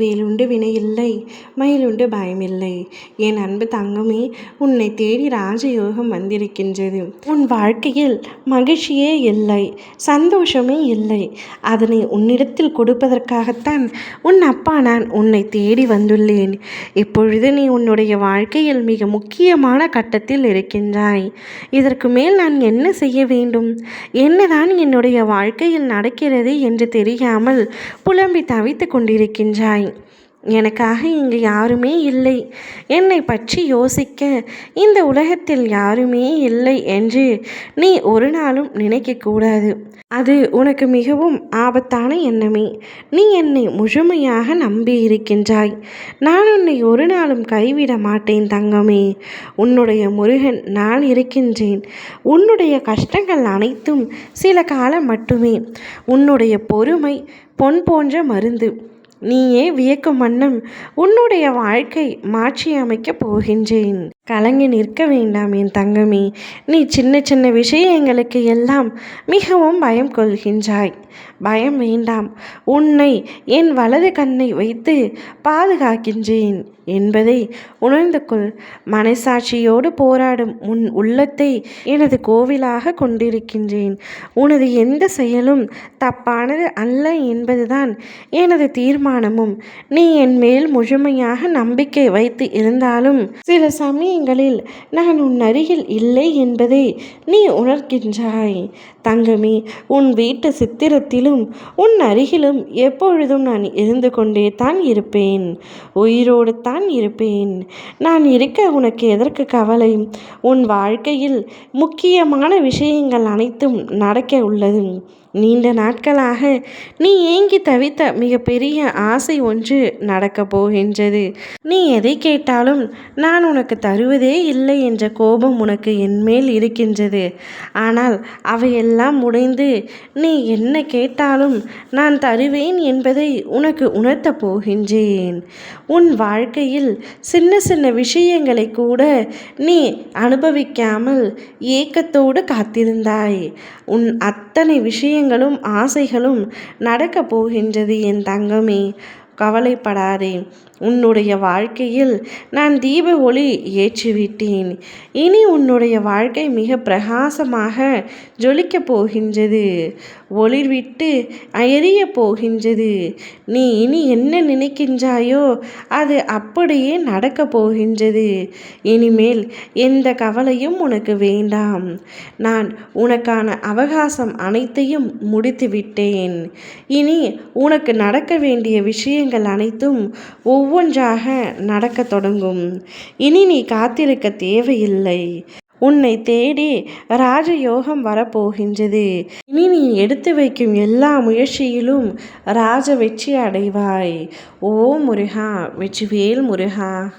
வேலுண்டு வினையில்லை மயிலுண்டு பயமில்லை. என் அன்பு தங்கமே உன்னை தேடி ராஜயோகம் வந்திருக்கின்றது. உன் வாழ்க்கையில் மகிழ்ச்சியே இல்லை சந்தோஷமே இல்லை. அதனை உன்னிடத்தில் கொடுப்பதற்காகத்தான் உன் அப்பா நான் உன்னை தேடி வந்துள்ளேன். இப்பொழுது நீ உன்னுடைய வாழ்க்கையில் மிக முக்கியமான கட்டத்தில் இருக்கின்றாய். இதற்கு மேல் நான் என்ன செய்ய வேண்டும்? என்னதான் என்னுடைய வாழ்க்கையில் நடக்கிறது என்று தெரியாமல் புலம்பி தவித்து கொண்டிருக்கின்றாய். எனக்காக இங்கு யாருமே இல்லை. என்னை பற்றி யோசிக்க இந்த உலகத்தில் யாருமே இல்லை என்று நீ ஒரு நாளும் நினைக்கக்கூடாது அது உனக்கு மிகவும் ஆபத்தான எண்ணமே. நீ என்னை முழுமையாக நம்பி இருக்கின்றாய். நான் உன்னை ஒரு நாளும் கைவிட மாட்டேன் தங்கமே. உன்னுடைய முருகன் நான் இருக்கின்றேன். உன்னுடைய கஷ்டங்கள் அனைத்தும் சில காலம் மட்டுமே. உன்னுடைய பொறுமை பொன் போன்ற மருந்து. நீயே வியக்கும் வண்ணம் உன்னுடைய வாழ்க்கை மாற்றியமைக்கப் போகின்றேன். கலங்கி நிற்க வேண்டாம் என் தங்கமே. நீ சின்ன சின்ன விஷயங்களுக்கு எல்லாம் மிகவும் பயம் கொள்கின்றாய். பயம் வேண்டாம். உன்னை என் வலது கண்ணை வைத்து பாதுகாக்கின்றேன் என்பதை உணர்ந்து கொள் மனசாட்சியோடு போராடும் உன் உள்ளத்தை எனது கோவிலாக கொண்டிருக்கின்றேன். உனது எந்த செயலும் தப்பானது அல்ல என்பதுதான் எனது தீர்மானமும். நீ என் மேல் முழுமையாக நம்பிக்கை வைத்து இருந்தாலும் சில சமயம் சமயங்களில் நான் உன் அருகில் இல்லை என்பதை நீ உணர்கின்றாய். தங்கமே உன் வீட்டு சித்திரத்திலும் உன் அருகிலும் எப்பொழுதும் நான் இருந்து கொண்டே தான் இருப்பேன். உயிரோடு தான் இருப்பேன். நான் இருக்க உனக்கு எதற்கு கவலை? உன் வாழ்க்கையில் முக்கியமான விஷயங்கள் அனைத்தும் நடக்க உள்ளது. நீண்ட நாட்களாக நீ ஏங்கி தவித்த மிகப்பெரிய ஆசை ஒன்று நடக்கப் போகின்றது. நீ எதை கேட்டாலும் நான் உனக்கு தருவதே இல்லை என்ற கோபம் உனக்கு என்மேல் இருக்கின்றது. ஆனால் அவையெல்லாம் முடிந்து நீ என்ன கேட்டாலும் நான் தருவேன் என்பதை உனக்கு உணர்த்தப் போகின்றேன். உன் வாழ்க்கையில் சின்ன சின்ன விஷயங்களை கூட நீ அனுபவிக்காமல் ஏக்கத்தோடு காத்திருந்தாய். உன் அத்தனை விஷயங்களும் ஆசைகளும் நடக்கப் போகின்றது என் தங்கமே. கவலைப்படாதே. உன்னுடைய வாழ்க்கையில் நான் தீப ஒளி ஏற்றிவிட்டேன். இனி உன்னுடைய வாழ்க்கை மிக பிரகாசமாக ஜொலிக்கப் போகின்றது. ஒளிர்விட்டு அயறிய போகின்றது. நீ இனி என்ன நினைக்கின்றாயோ அது அப்படியே நடக்கப் போகின்றது. இனிமேல் எந்த கவலையும் உனக்கு வேண்டாம். நான் உனக்கான அவகாசம் அனைத்தையும் முடித்துவிட்டேன். இனி உனக்கு நடக்க வேண்டிய விஷயங்கள் அனைத்தும் ஒவ்வொன்றாக நடக்கத் தொடங்கும். இனி நீ காத்திருக்க தேவையில்லை. உன்னை தேடி ராஜயோகம் வரப்போகின்றது. இனி நீ எடுத்து வைக்கும் எல்லா முயற்சியிலும் ராஜ வெற்றி அடைவாய். ஓ முருகா வெற்றிவேல் முருகா.